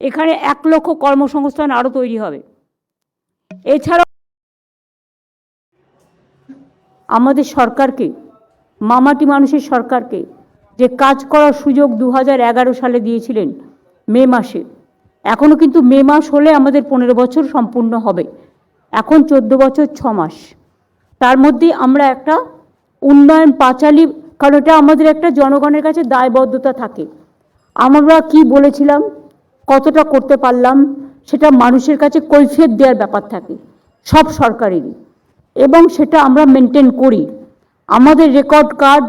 এখানে এক লক্ষ কর্মসংস্থান আরও তৈরি হবে। এছাড়া আমাদের সরকারকে, মামাটি মানুষের সরকারকে যে কাজ করার সুযোগ দু সালে দিয়েছিলেন মে মাসে এখনও কিন্তু মে মাস হলে আমাদের পনেরো বছর সম্পূর্ণ হবে। এখন চোদ্দ বছর ছ মাস। তার মধ্যেই আমরা একটা উন্নয়ন পাঁচালি, কারণ এটা আমাদের একটা জনগণের কাছে দায়বদ্ধতা থাকে। আমরা কি বলেছিলাম? কতটা করতে পারলাম, সেটা মানুষের কাছে কৈফিয়ত দেওয়ার ব্যাপার থাকে, সব সরকারেরই। এবং সেটা আমরা মেনটেন করি। আমাদের রেকর্ড কার্ড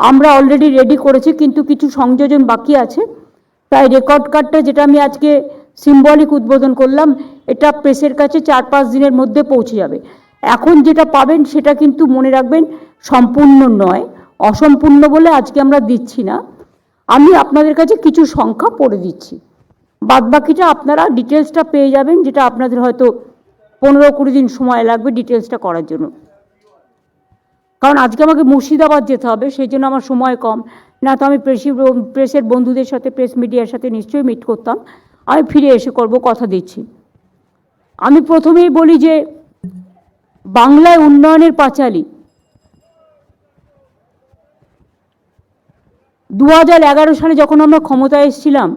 আমরা অলরেডি রেডি করেছি, কিন্তু কিছু সংযোজন বাকি আছে। তাই রেকর্ড কার্ডটা যেটা আমি আজকে সিম্বলিক উদ্বোধন করলাম, এটা প্রেসের কাছে চার পাঁচ দিনের মধ্যে পৌঁছে যাবে। এখন যেটা পাবেন, সেটা কিন্তু মনে রাখবেন সম্পূর্ণ নয়, অসম্পূর্ণ বলে আজকে আমরা দিচ্ছি না। আমি আপনাদের কাছে কিছু সংখ্যা পড়ে দিচ্ছি। বাদবাকিটা আপনারা ডিটেলসটা পেয়ে যাবেন, যেটা আপনাদের হয়তো পনেরো কুড়ি দিন সময় লাগবে ডিটেলসটা করার জন্য। কারণ আজকে আমাকে মুর্শিদাবাদ যেতে হবে, সেই জন্য আমার সময় কম। না তো আমি প্রেসি প্রেসের বন্ধুদের সাথে প্রেস মিডিয়ার সাথে নিশ্চয়ই মিট করতাম। আমি ফিরে এসে করব, কথা দিচ্ছি। আমি প্রথমেই বলি যে, বাংলায় উন্নয়নের পাঁচালী। দু হাজার এগারো সালে যখন আমরা ক্ষমতায় এসেছিলাম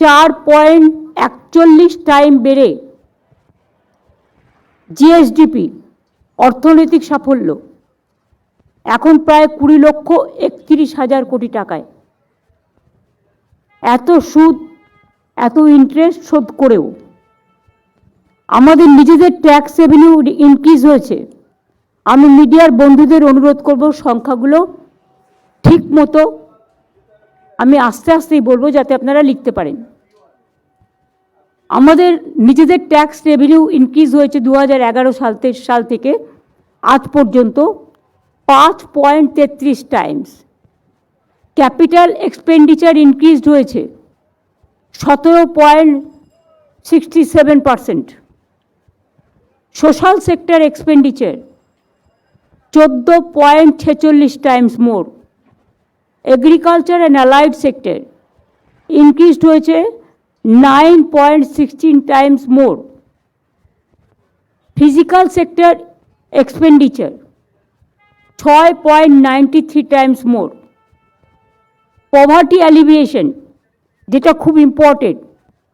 চার পয়েন্ট একচল্লিশ টাইম বেড়ে জিএসডিপি অর্থনৈতিক সাফল্য। এখন প্রায় কুড়ি লক্ষ একত্রিশ হাজার কোটি টাকায়। এত সুদ, এত ইন্টারেস্ট শোধ করেও আমাদের নিজেদের ট্যাক্স রেভিনিউ ইনক্রিজ হয়েছে। আমি মিডিয়ার বন্ধুদের অনুরোধ করব সংখ্যাগুলো ঠিক মতো আমি আস্তে আস্তেই বলব যাতে আপনারা লিখতে পারেন। আমাদের নিজেদের ট্যাক্স রেভিনিউ ইনক্রিজ হয়েছে দু হাজার এগারো সাল সাল থেকে আজ পর্যন্ত পাঁচ পয়েন্ট তেত্রিশ টাইমস ক্যাপিটাল এক্সপেন্ডিচার ইনক্রিজড হয়েছে সতেরো point sixty seven percent social sector expenditure চোদ্দ পয়েন্ট ছেচল্লিশ times more agriculture and allied sector increased হয়েছে nine point sixteen times more physical sector expenditure ছয় point ninety three times more poverty alleviation যেটা খুব important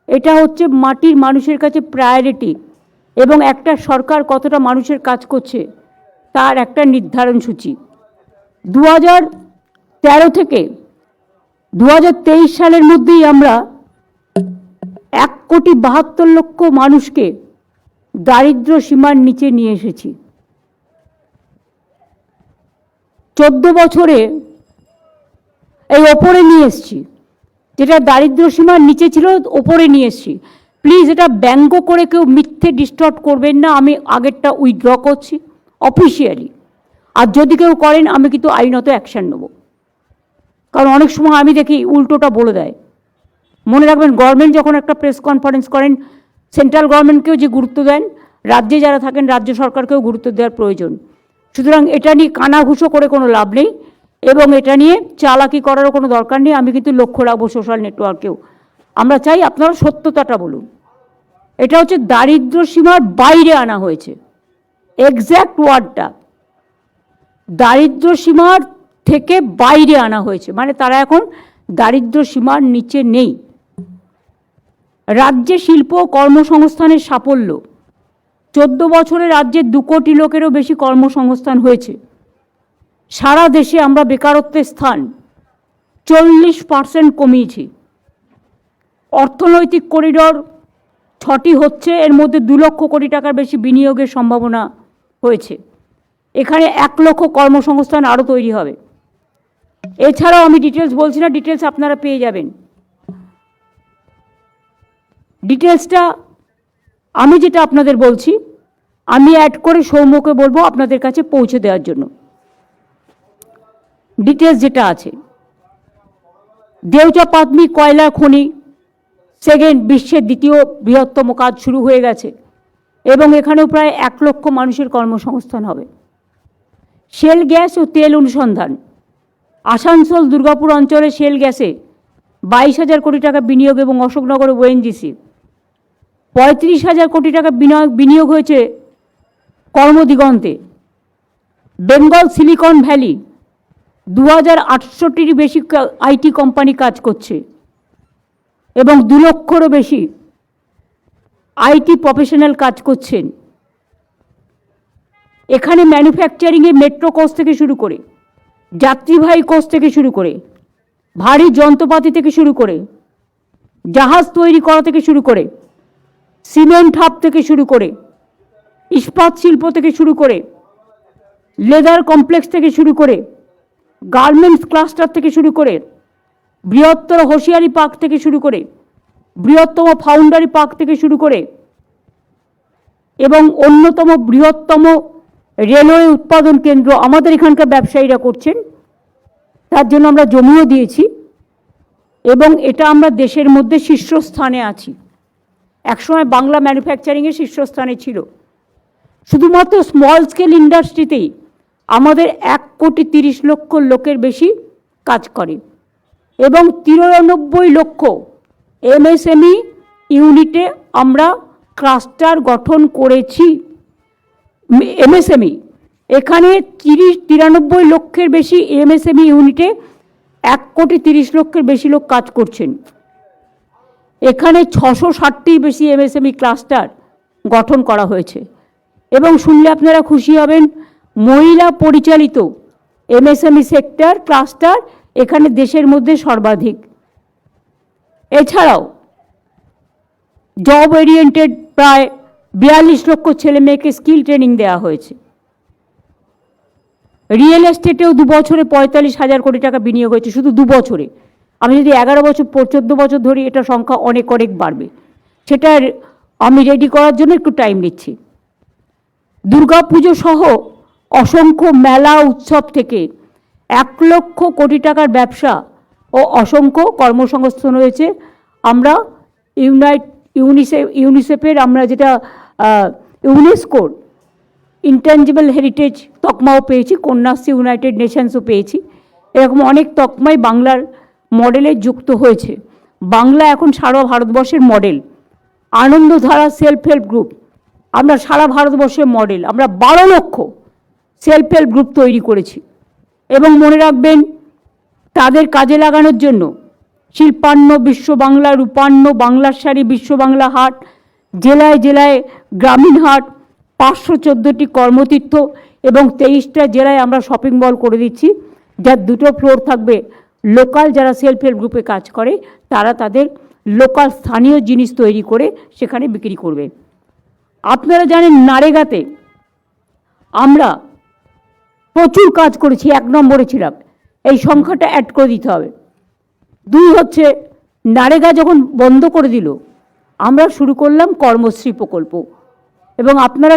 এটা হচ্ছে মাটির মানুষের কাছে প্রায়োরিটি এবং একটা সরকার কতটা মানুষের কাজ করছে, তার একটা নির্ধারণ সূচি। দু হাজার তেরো থেকে দু হাজার তেইশ সালের মধ্যেই আমরা এক কোটি বাহাত্তর লক্ষ মানুষকে দারিদ্র সীমার নিচে নিয়ে এসেছি। চোদ্দ বছরে এই ওপরে নিয়ে এসছি। যেটা দারিদ্র সীমার নিচে ছিল, ওপরে নিয়ে এসছি। প্লিজ এটা ব্যঙ্গ করে কেউ মিথ্যে ডিস্টর্ট করবেন না, আমি আগেরটা উইথড্র করছি অফিসিয়ালি আর যদি কেউ করেন, আমি কিন্তু আইনত অ্যাকশান নেব। কারণ অনেক সময় আমি দেখি উল্টোটা বলে দেয়। মনে রাখবেন গভর্নমেন্ট যখন একটা প্রেস কনফারেন্স করেন সেন্ট্রাল গভর্নমেন্টকেও যে গুরুত্ব দেন, রাজ্যে যারা থাকেন, রাজ্য সরকারকেও গুরুত্ব দেওয়ার প্রয়োজন। সুতরাং এটা নিয়ে কানাঘুষো করে কোনো লাভ নেই এবং এটা নিয়ে চালাকি করারও কোনো দরকার নেই। আমি কিন্তু লক্ষ্য রাখব সোশ্যাল নেটওয়ার্কেও আমরা চাই আপনারা সত্যতাটা বলুন। এটা হচ্ছে দারিদ্র সীমার বাইরে আনা হয়েছে। এক্স্যাক্ট ওয়ার্ডটা দারিদ্র সীমার থেকে বাইরে আনা হয়েছে। মানে তারা এখন দারিদ্র সীমার নিচে নেই। রাজ্যে শিল্প কর্মসংস্থানের সাফল্য। চোদ্দ বছরে রাজ্যে দু কোটি লোকেরও বেশি কর্মসংস্থান হয়েছে। সারা দেশে আমরা বেকারত্বের স্থান। চল্লিশ পার্সেন্ট কমিয়েছি। অর্থনৈতিক করিডর ছটি হচ্ছে, এর মধ্যে দু লক্ষ কোটি টাকার বেশি বিনিয়োগের সম্ভাবনা হয়েছে। এখানে এক লক্ষ কর্মসংস্থান আরও তৈরি হবে। এছাড়াও আমি ডিটেলস বলছি না ডিটেলস আপনারা পেয়ে যাবেন। ডিটেলসটা আমি যেটা আপনাদের বলছি, আমি অ্যাড করে সৌম্যকে বলব আপনাদের কাছে পৌঁছে দেওয়ার জন্য। ডিটেলস যেটা আছে। দেউচা পাতমি কয়লা খনি, সেকেন্ড বিশ্বের দ্বিতীয় বৃহত্তম কাজ শুরু হয়ে গেছে, এবং এখানেও প্রায় এক লক্ষ মানুষের কর্মসংস্থান হবে। শেল গ্যাস ও তেল অনুসন্ধান। আসানসোল, দুর্গাপুর অঞ্চলে শেল গ্যাসে বাইশ হাজার কোটি টাকা বিনিয়োগ এবং অশোকনগরে ওএনজিসি পঁয়ত্রিশ হাজার কোটি টাকা বিনিয়োগ বিনিয়োগ হয়েছে কর্মদিগন্তে। বেঙ্গল সিলিকন ভ্যালি দু হাজার আটষট্টির বেশি আইটি কোম্পানি কাজ করছে এবং দু লক্ষরও বেশি আইটি প্রফেশনাল কাজ করছেন। এখানে ম্যানুফ্যাকচারিংয়ে মেট্রো কোর্স থেকে শুরু করে যাত্রীবাহী কোর্স থেকে শুরু করে, ভারী যন্ত্রপাতি থেকে শুরু করে, জাহাজ তৈরি করা থেকে শুরু করে, সিমেন্ট হাব থেকে শুরু করে, ইস্পাত শিল্প থেকে শুরু করে, লেদার কমপ্লেক্স থেকে শুরু করে, গার্মেন্টস ক্লাস্টার থেকে শুরু করে, বৃহত্তর হোশিয়ারি পার্ক থেকে শুরু করে, বৃহত্তম ফাউন্ডারি পার্ক থেকে শুরু করে, এবং অন্যতম বৃহত্তম রেলওয়ে উৎপাদন কেন্দ্র আমাদের এখানকার ব্যবসায়ীরা করছেন। তার জন্য আমরা জমিও দিয়েছি এবং এটা আমরা দেশের মধ্যে শীর্ষস্থানে আছি। একসময় বাংলা ম্যানুফ্যাকচারিংয়ে শীর্ষস্থানে ছিল। শুধুমাত্র স্মল স্কেল ইন্ডাস্ট্রিতেই আমাদের এক কোটি তিরিশ লক্ষ লোকের বেশি কাজ করে এবং তিরানব্বই লক্ষ এমএসএমই ইউনিটে আমরা ক্লাস্টার গঠন করেছি। এমএসএমই এখানে তিরিশ, তিরানব্বই লক্ষের বেশি এমএসএমই ইউনিটে এক কোটি তিরিশ লক্ষের বেশি লোক কাজ করছেন। এখানে ছশো ষাটটির বেশি এমএসএমই ক্লাস্টার গঠন করা হয়েছে। এবং শুনলে আপনারা খুশি হবেন, মহিলা পরিচালিত এমএসএমই সেক্টর ক্লাস্টার এখানে দেশের মধ্যে সর্বাধিক। এছাড়াও জব ওরিয়েন্টেড প্রায় বিয়াল্লিশ লক্ষ ছেলে মেয়েকে স্কিল ট্রেনিং দেওয়া হয়েছে। রিয়েল এস্টেটেও দু বছরে পঁয়তাল্লিশ হাজার কোটি টাকা বিনিয়োগ হয়েছে, শুধু দু বছরে। আমি যদি এগারো বছর চোদ্দ বছর ধরি, এটা সংখ্যা অনেক অনেক বাড়বে। সেটার আমি রেডি করার জন্য একটু টাইম নিচ্ছি। দুর্গাপুজো সহ অসংখ্য মেলা উৎসব থেকে এক লক্ষ কোটি টাকার ব্যবসা ও অসংখ্য কর্মসংস্থান রয়েছে। আমরা ইউনাইট ইউনিসেফ ইউনিসেফের আমরা যেটা ইউনেস্কোর ইন্টেঞ্জিবল হেরিটেজ তকমাও পেয়েছি, কন্যাশ্রী ইউনাইটেড নেশনসও পেয়েছি। এরকম অনেক তকমাই বাংলার মডেলে যুক্ত হয়েছে। বাংলা এখন সারা ভারতবর্ষের model Anandadhara self help group আমরা সারা ভারতবর্ষের মডেল আমরা বারো লক্ষ সেলফ হেল্প গ্রুপ তৈরি করেছি। এবং মনে রাখবেন, তাদের কাজে লাগানোর জন্য শিল্পান্ন বিশ্ব বাংলা রূপান্ন বাংলার শাড়ি বিশ্ব বাংলা হাট জেলায় জেলায় গ্রামীণ হাট, পাঁচশো চোদ্দোটি কর্মতীর্থ এবং তেইশটা জেলায় আমরা শপিং মল করে দিচ্ছি। যার দুটো ফ্লোর থাকবে লোকাল যারা সেলফ হেল্প গ্রুপে কাজ করে, তারা তাদের লোকাল স্থানীয় জিনিস তৈরি করে সেখানে বিক্রি করবে। আপনারা জানেন নারেগাতে আমরা প্রচুর কাজ করেছি, এক নম্বরে ছিলাম। এই সংখ্যাটা অ্যাড করে দিতে হবে। দুই হচ্ছে, নারেগা যখন বন্ধ করে দিল আমরা শুরু করলাম কর্মশ্রী প্রকল্প। এবং আপনারা